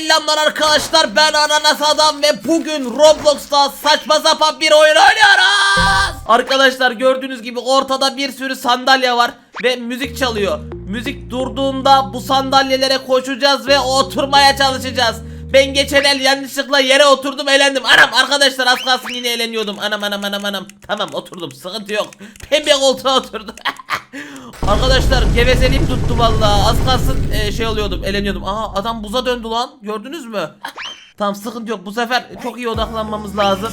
Selamlar arkadaşlar ben Ananas Adam ve bugün Roblox'ta saçma sapan bir oyun oynuyoruz. Arkadaşlar gördüğünüz gibi ortada bir sürü sandalye var ve müzik çalıyor. Müzik durduğunda bu sandalyelere koşacağız ve oturmaya çalışacağız. Ben geçen el yanlışlıkla yere oturdum eğlendim. Anam arkadaşlar az kalsın yine eğleniyordum. Anam anam anam anam. Tamam oturdum sıkıntı yok. Pembe koltuğa oturdum. Arkadaşlar gevezeliğim tuttu vallahi. Az kalsın e, şey oluyordum, eleniyordum. Aha adam buza döndü lan. Gördünüz mü? tamam sıkıntı yok. Bu sefer çok iyi odaklanmamız lazım.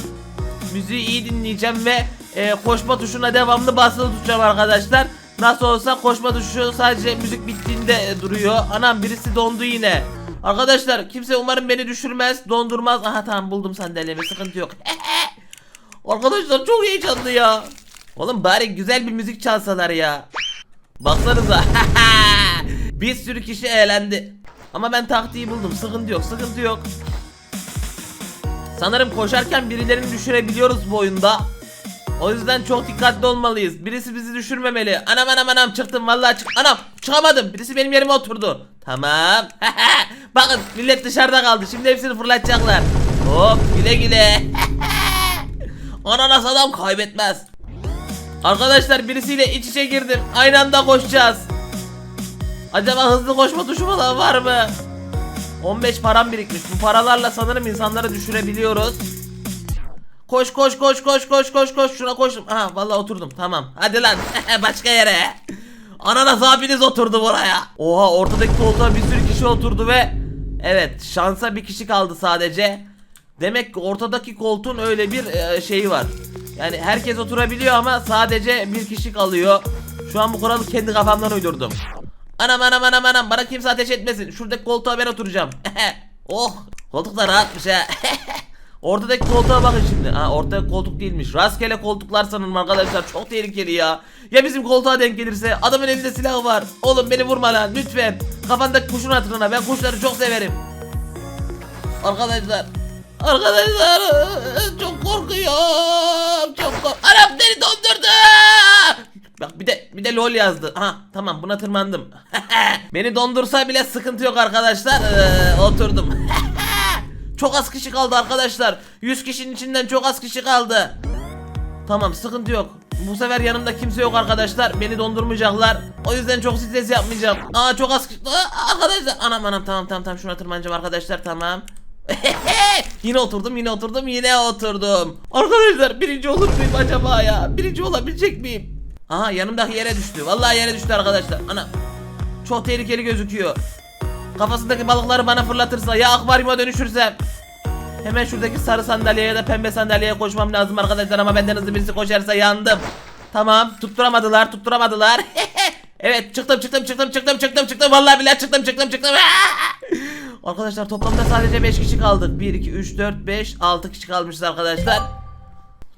Müziği iyi dinleyeceğim ve e, koşma tuşuna devamlı basılı tutacağım arkadaşlar. Nasıl olsa koşma tuşu sadece müzik bittiğinde e, duruyor. Anam birisi dondu yine. Arkadaşlar kimse umarım beni düşürmez, dondurmaz. Aha tamam buldum sandalyemi. Sıkıntı yok. Arkadaşlar çok heyecanlı ya. Oğlum bari güzel bir müzik çalsalar ya. Baksanıza. bir sürü kişi eğlendi. Ama ben taktiği buldum. Sıkıntı yok, sıkıntı yok. Sanırım koşarken birilerini düşürebiliyoruz bu oyunda. O yüzden çok dikkatli olmalıyız. Birisi bizi düşürmemeli. Anam anam anam çıktım vallahi çık. Anam çıkamadım. Birisi benim yerime oturdu. Tamam. Bakın millet dışarıda kaldı. Şimdi hepsini fırlatacaklar. Hop güle güle. Ananas adam kaybetmez. Arkadaşlar birisiyle iç içe girdim. Aynı anda koşacağız. Acaba hızlı koşma tuşu falan var mı? 15 param birikmiş. Bu paralarla sanırım insanları düşürebiliyoruz. Koş koş koş koş koş koş koş şuna koştum. Ha vallahi oturdum. Tamam. Hadi lan başka yere. Ananas abiniz oturdu buraya. Oha ortadaki koltuğa bir sürü kişi oturdu ve evet şansa bir kişi kaldı sadece. Demek ki ortadaki koltuğun öyle bir e, şeyi var. Yani herkes oturabiliyor ama sadece bir kişi kalıyor. Şu an bu kuralı kendi kafamdan uydurdum. Anam anam anam anam bana kimse ateş etmesin. Şuradaki koltuğa ben oturacağım. oh koltuk da rahatmış ha. Ortadaki koltuğa bakın şimdi. Ha ortadaki koltuk değilmiş. Rastgele koltuklar sanırım arkadaşlar. Çok tehlikeli ya. Ya bizim koltuğa denk gelirse adamın elinde silahı var. Oğlum beni vurma lan lütfen. Kafandaki kuşun hatırına ben kuşları çok severim. Arkadaşlar. Arkadaşlar çok korkuyorum. Çok kork. Anam beni dondurdu. Bak bir de bir de lol yazdı. Ha tamam buna tırmandım. beni dondursa bile sıkıntı yok arkadaşlar. Ee, oturdum. çok az kişi kaldı arkadaşlar. 100 kişinin içinden çok az kişi kaldı. Tamam sıkıntı yok. Bu sefer yanımda kimse yok arkadaşlar. Beni dondurmayacaklar. O yüzden çok stres yapmayacağım. Aa çok az. Aa, arkadaşlar. Anam anam tamam tamam tamam şuna tırmanacağım arkadaşlar tamam. yine oturdum yine oturdum yine oturdum. Arkadaşlar birinci olur muyum acaba ya? Birinci olabilecek miyim? Aha yanımdaki yere düştü. Vallahi yere düştü arkadaşlar. Ana. Çok tehlikeli gözüküyor. Kafasındaki balıkları bana fırlatırsa ya akvaryuma dönüşürsem. Hemen şuradaki sarı sandalyeye ya da pembe sandalyeye koşmam lazım arkadaşlar ama benden hızlı birisi koşarsa yandım. Tamam tutturamadılar tutturamadılar. evet çıktım çıktım çıktım çıktım çıktım çıktım vallahi billahi çıktım çıktım çıktım. arkadaşlar toplamda sadece 5 kişi kaldık. 1 2 3 4 5 6 kişi kalmışız arkadaşlar.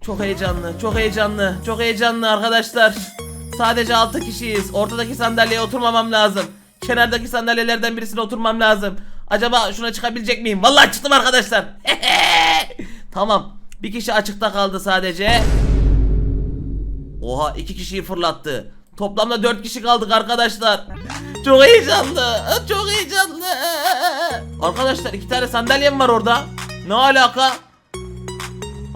Çok heyecanlı, çok heyecanlı, çok heyecanlı arkadaşlar. Sadece 6 kişiyiz. Ortadaki sandalyeye oturmamam lazım. Kenardaki sandalyelerden birisine oturmam lazım. Acaba şuna çıkabilecek miyim? Vallahi çıktım arkadaşlar. tamam. Bir kişi açıkta kaldı sadece. Oha iki kişiyi fırlattı. Toplamda 4 kişi kaldık arkadaşlar. Çok heyecanlı. Çok heyecanlı. Arkadaşlar iki tane sandalyem var orada. Ne alaka?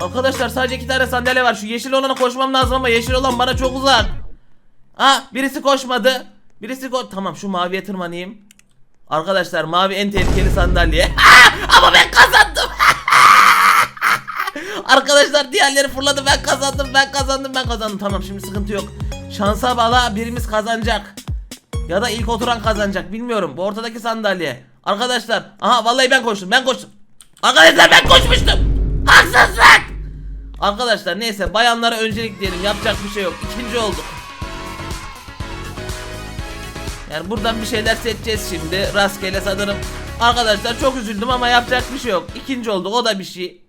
Arkadaşlar sadece iki tane sandalye var. Şu yeşil olana koşmam lazım ama yeşil olan bana çok uzak. Ha birisi koşmadı. Birisi ko Tamam şu maviye tırmanayım. Arkadaşlar mavi en tehlikeli sandalye. Ama ben kazandım. Arkadaşlar diğerleri fırladı ben kazandım ben kazandım ben kazandım. Tamam şimdi sıkıntı yok. Şansa bala birimiz kazanacak. Ya da ilk oturan kazanacak bilmiyorum. Bu ortadaki sandalye. Arkadaşlar aha vallahi ben koştum ben koştum. Arkadaşlar ben koşmuştum. Haksızlık. Arkadaşlar neyse bayanlara öncelik diyelim yapacak bir şey yok. İkinci olduk. Yani buradan bir şeyler seçeceğiz şimdi. Rastgele sanırım. Arkadaşlar çok üzüldüm ama yapacak bir şey yok. İkinci olduk o da bir şey.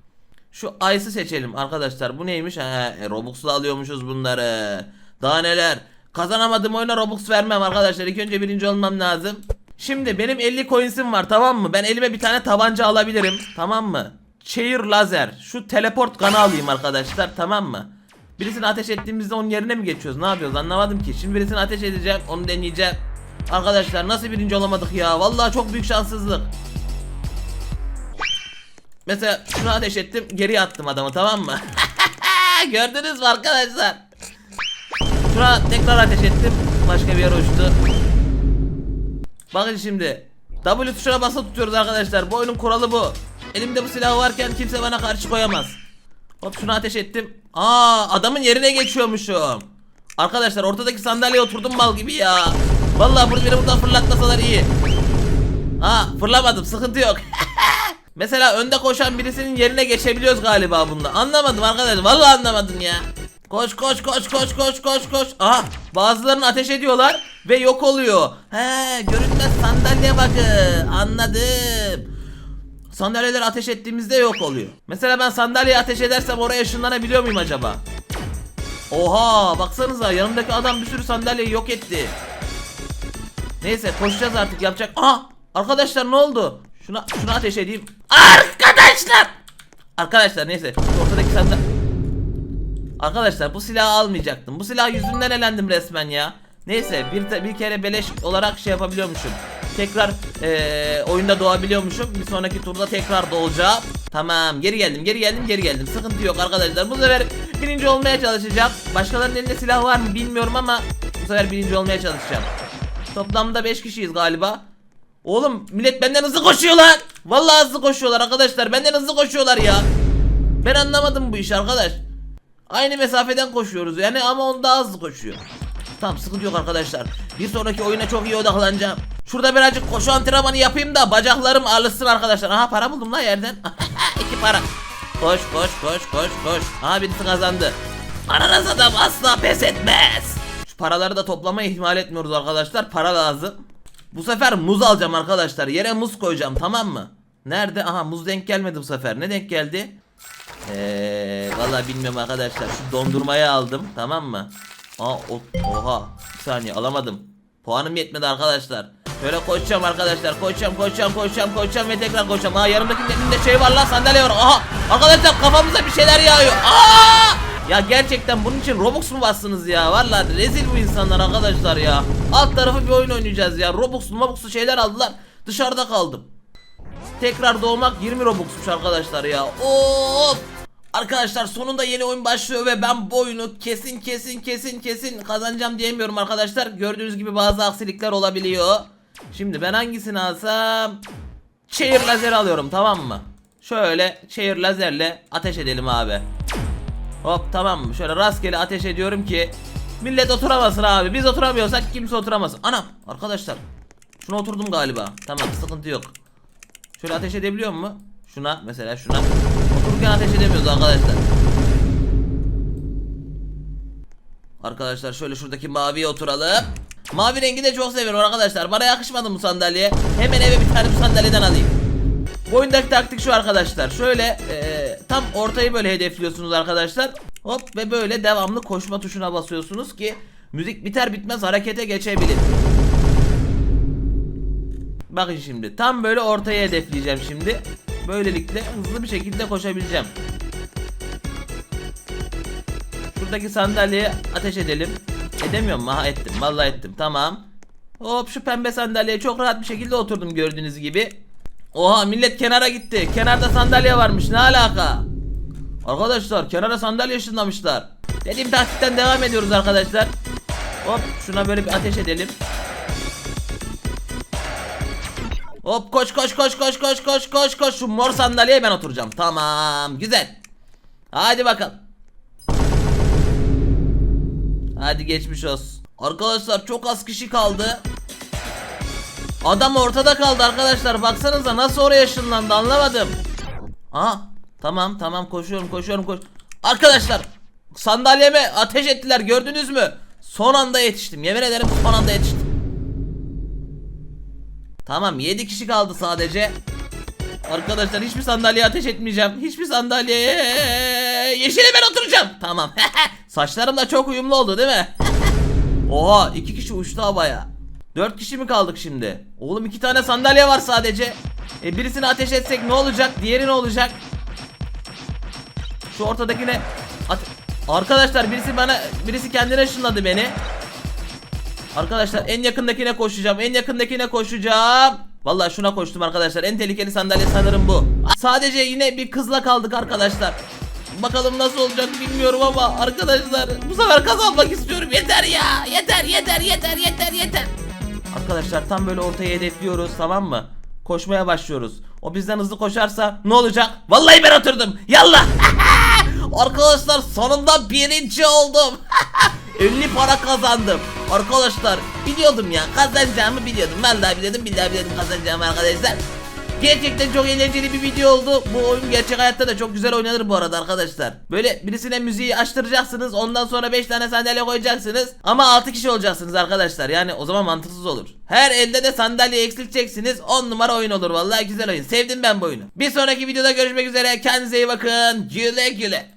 Şu Ice'ı seçelim arkadaşlar. Bu neymiş? Ha, e, Robux'la alıyormuşuz bunları. Daha neler? Kazanamadığım oyuna Robux vermem arkadaşlar. İlk önce birinci olmam lazım. Şimdi benim 50 coins'im var tamam mı? Ben elime bir tane tabanca alabilirim. Tamam mı? Çayır lazer. Şu teleport kanı alayım arkadaşlar tamam mı? Birisini ateş ettiğimizde onun yerine mi geçiyoruz? Ne yapıyoruz? Anlamadım ki. Şimdi birisini ateş edeceğim. Onu deneyeceğim. Arkadaşlar nasıl birinci olamadık ya? Vallahi çok büyük şanssızlık. Mesela şunu ateş ettim geriye attım adamı tamam mı? Gördünüz mü arkadaşlar? Şuna tekrar ateş ettim. Başka bir yere uçtu. Bakın şimdi. W tuşuna basılı tutuyoruz arkadaşlar. Bu oyunun kuralı bu. Elimde bu silah varken kimse bana karşı koyamaz. Hop şunu ateş ettim. Aa adamın yerine geçiyormuşum. Arkadaşlar ortadaki sandalyeye oturdum mal gibi ya. Vallahi bunu beni buradan fırlatmasalar iyi. Ha fırlamadım sıkıntı yok. Mesela önde koşan birisinin yerine geçebiliyoruz galiba bunda. Anlamadım arkadaşlar. Vallahi anlamadım ya. Koş koş koş koş koş koş koş. Aha bazılarını ateş ediyorlar ve yok oluyor. He görünmez sandalye bakın. Anladım. Sandalyeleri ateş ettiğimizde yok oluyor. Mesela ben sandalyeyi ateş edersem oraya ışınlanabiliyor muyum acaba? Oha baksanıza yanımdaki adam bir sürü sandalyeyi yok etti. Neyse koşacağız artık yapacak. Aha arkadaşlar ne oldu? Şuna şuna ateş edeyim. Arkadaşlar. Arkadaşlar neyse ortadaki sandalye. Arkadaşlar bu silahı almayacaktım. Bu silah yüzünden elendim resmen ya. Neyse bir, bir kere beleş olarak şey yapabiliyormuşum. Tekrar eee, oyunda doğabiliyormuşum. Bir sonraki turda tekrar doğacağım. Tamam geri geldim geri geldim geri geldim. Sıkıntı yok arkadaşlar. Bu sefer birinci olmaya çalışacağım. Başkalarının elinde silah var mı bilmiyorum ama bu sefer birinci olmaya çalışacağım. Toplamda 5 kişiyiz galiba. Oğlum millet benden hızlı koşuyorlar. Vallahi hızlı koşuyorlar arkadaşlar. Benden hızlı koşuyorlar ya. Ben anlamadım bu işi arkadaş. Aynı mesafeden koşuyoruz yani ama on daha hızlı koşuyor. Tamam sıkıntı yok arkadaşlar. Bir sonraki oyuna çok iyi odaklanacağım. Şurada birazcık koşu antrenmanı yapayım da bacaklarım alışsın arkadaşlar. Aha para buldum lan yerden. İki para. Koş koş koş koş koş. Aha birisi kazandı. Ananas adam asla pes etmez. Şu paraları da toplamayı ihmal etmiyoruz arkadaşlar. Para lazım. Bu sefer muz alacağım arkadaşlar. Yere muz koyacağım tamam mı? Nerede? Aha muz denk gelmedi bu sefer. Ne denk geldi? Eee vallahi bilmiyorum arkadaşlar. Şu dondurmayı aldım tamam mı? Aa o, oha bir saniye alamadım. Puanım yetmedi arkadaşlar. Böyle koşacağım arkadaşlar. Koşacağım koşacağım koşacağım koşacağım ve tekrar koşacağım. Aa yanımdakinin elinde şey var lan sandalye var. Aha arkadaşlar kafamıza bir şeyler yağıyor. Aa! Ya gerçekten bunun için Robux mu bastınız ya? Vallahi rezil bu insanlar arkadaşlar ya. Alt tarafı bir oyun oynayacağız ya. Robux'lu Mobux'lu şeyler aldılar. Dışarıda kaldım. Tekrar doğmak 20 Robux'muş arkadaşlar ya. Of! Arkadaşlar sonunda yeni oyun başlıyor ve ben bu oyunu kesin kesin kesin kesin kazanacağım diyemiyorum arkadaşlar. Gördüğünüz gibi bazı aksilikler olabiliyor. Şimdi ben hangisini alsam? Çayır lazer alıyorum tamam mı? Şöyle çayır lazerle ateş edelim abi. Hop tamam mı? Şöyle rastgele ateş ediyorum ki millet oturamasın abi. Biz oturamıyorsak kimse oturamasın. Anam arkadaşlar. Şuna oturdum galiba. Tamam sıkıntı yok. Şöyle ateş edebiliyor mu? Şuna mesela şuna. Otururken ateş edemiyoruz arkadaşlar. Arkadaşlar şöyle şuradaki maviye oturalım. Mavi rengi de çok seviyorum arkadaşlar. Bana yakışmadı bu sandalye. Hemen eve bir tane bu sandalyeden alayım. Bu oyundaki taktik şu arkadaşlar. Şöyle eee, tam ortayı böyle hedefliyorsunuz arkadaşlar. Hop ve böyle devamlı koşma tuşuna basıyorsunuz ki müzik biter bitmez harekete geçebilir. Bakın şimdi tam böyle ortaya hedefleyeceğim şimdi. Böylelikle hızlı bir şekilde koşabileceğim. Şuradaki sandalyeye ateş edelim. Edemiyorum mu? Ha ettim. Vallahi ettim. Tamam. Hop şu pembe sandalyeye çok rahat bir şekilde oturdum gördüğünüz gibi. Oha millet kenara gitti. Kenarda sandalye varmış. Ne alaka? Arkadaşlar kenara sandalye ışınlamışlar. Dediğim taktikten devam ediyoruz arkadaşlar. Hop şuna böyle bir ateş edelim. Hop koş koş koş koş koş koş koş koş şu mor sandalyeye ben oturacağım. Tamam güzel. Hadi bakalım. Hadi geçmiş olsun. Arkadaşlar çok az kişi kaldı. Adam ortada kaldı arkadaşlar. Baksanıza nasıl oraya ışınlandı anlamadım. Aha tamam tamam koşuyorum koşuyorum koş. Arkadaşlar sandalyeme ateş ettiler gördünüz mü? Son anda yetiştim. Yemin ederim son anda yetiştim. Tamam 7 kişi kaldı sadece. Arkadaşlar hiçbir sandalyeye ateş etmeyeceğim. Hiçbir sandalyeye yeşile ben oturacağım. Tamam. Saçlarım da çok uyumlu oldu değil mi? Oha iki kişi uçtu havaya. Dört kişi mi kaldık şimdi? Oğlum iki tane sandalye var sadece. E birisini ateş etsek ne olacak? Diğeri ne olacak? Şu ortadakine ate- Arkadaşlar birisi bana birisi kendine ışınladı beni. Arkadaşlar en yakındakine koşacağım. En yakındakine koşacağım. Vallahi şuna koştum arkadaşlar. En tehlikeli sandalye sanırım bu. Sadece yine bir kızla kaldık arkadaşlar. Bakalım nasıl olacak bilmiyorum ama arkadaşlar bu sefer kazanmak istiyorum. Yeter ya. Yeter yeter yeter yeter yeter. Arkadaşlar tam böyle ortaya hedefliyoruz tamam mı? Koşmaya başlıyoruz. O bizden hızlı koşarsa ne olacak? Vallahi ben oturdum. Yallah. Arkadaşlar sonunda birinci oldum. 50 para kazandım. Arkadaşlar biliyordum ya kazanacağımı biliyordum. Vallahi biliyordum billahi biliyordum kazanacağımı arkadaşlar. Gerçekten çok eğlenceli bir video oldu. Bu oyun gerçek hayatta da çok güzel oynanır bu arada arkadaşlar. Böyle birisine müziği açtıracaksınız. Ondan sonra 5 tane sandalye koyacaksınız. Ama 6 kişi olacaksınız arkadaşlar. Yani o zaman mantıksız olur. Her elde de sandalye eksilteceksiniz. 10 numara oyun olur. Vallahi güzel oyun. Sevdim ben bu oyunu. Bir sonraki videoda görüşmek üzere. Kendinize iyi bakın. Güle güle.